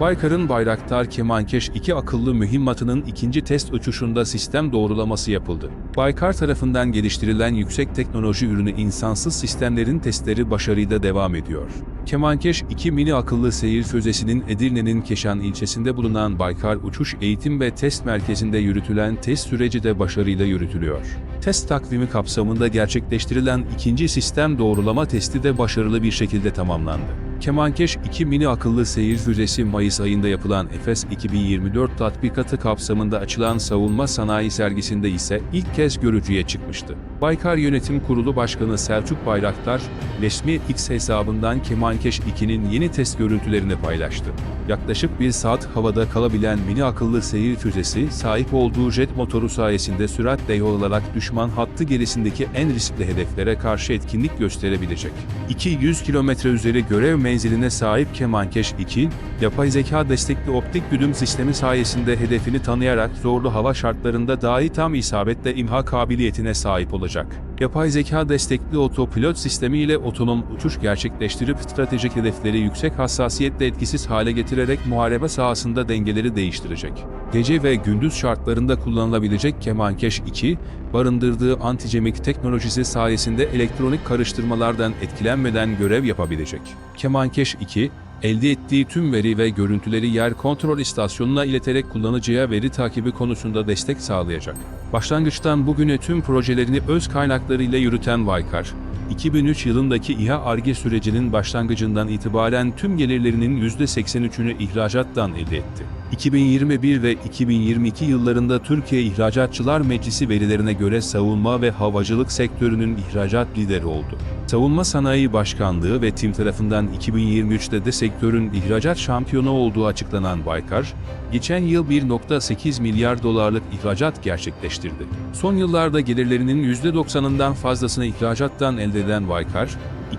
Baykar'ın Bayraktar Kemankeş 2 akıllı mühimmatının ikinci test uçuşunda sistem doğrulaması yapıldı. Baykar tarafından geliştirilen yüksek teknoloji ürünü insansız sistemlerin testleri başarıyla devam ediyor. Kemankeş 2 mini akıllı seyir füzesinin Edirne'nin Keşan ilçesinde bulunan Baykar Uçuş Eğitim ve Test Merkezi'nde yürütülen test süreci de başarıyla yürütülüyor. Test takvimi kapsamında gerçekleştirilen ikinci sistem doğrulama testi de başarılı bir şekilde tamamlandı. Kemankeş 2 mini akıllı seyir füzesi Mayıs ayında yapılan Efes 2024 tatbikatı kapsamında açılan savunma sanayi sergisinde ise ilk kez görücüye çıkmıştı. Baykar Yönetim Kurulu Başkanı Selçuk Bayraktar, resmi X hesabından Kemankeş 2'nin yeni test görüntülerini paylaştı. Yaklaşık bir saat havada kalabilen mini akıllı seyir füzesi, sahip olduğu jet motoru sayesinde süratle yol alarak düşman hattı gerisindeki en riskli hedeflere karşı etkinlik gösterebilecek. 200 kilometre üzeri görev menziline sahip Kemankeş 2, yapay zeka destekli optik güdüm sistemi sayesinde hedefini tanıyarak zorlu hava şartlarında dahi tam isabetle imha kabiliyetine sahip olacak. Yapay zeka destekli otopilot sistemi ile otonom uçuş gerçekleştirip stratejik hedefleri yüksek hassasiyetle etkisiz hale getirerek muharebe sahasında dengeleri değiştirecek. Gece ve gündüz şartlarında kullanılabilecek Kemankeş 2, barındırdığı anticemik teknolojisi sayesinde elektronik karıştırmalardan etkilenmeden görev yapabilecek. Kemankeş 2, elde ettiği tüm veri ve görüntüleri yer kontrol istasyonuna ileterek kullanıcıya veri takibi konusunda destek sağlayacak. Başlangıçtan bugüne tüm projelerini öz kaynaklarıyla yürüten Vaykar, 2003 yılındaki İHA ARGE sürecinin başlangıcından itibaren tüm gelirlerinin %83'ünü ihracattan elde etti. 2021 ve 2022 yıllarında Türkiye İhracatçılar Meclisi verilerine göre savunma ve havacılık sektörünün ihracat lideri oldu. Savunma Sanayi Başkanlığı ve TİM tarafından 2023'te de sektörün ihracat şampiyonu olduğu açıklanan Baykar, geçen yıl 1.8 milyar dolarlık ihracat gerçekleştirdi. Son yıllarda gelirlerinin %90'ından fazlasını ihracattan elde eden Baykar,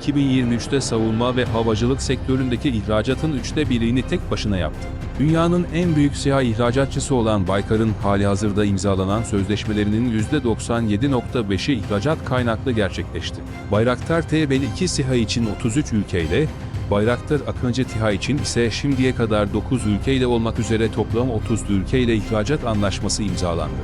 2023'te savunma ve havacılık sektöründeki ihracatın üçte birini tek başına yaptı. Dünyanın en büyük siyah ihracatçısı olan Baykar'ın hali hazırda imzalanan sözleşmelerinin %97.5'i ihracat kaynaklı gerçekleşti. Bayraktar TB2 SİHA için 33 ülkeyle, Bayraktar Akıncı TİHA için ise şimdiye kadar 9 ülkeyle olmak üzere toplam 30 ülkeyle ihracat anlaşması imzalandı.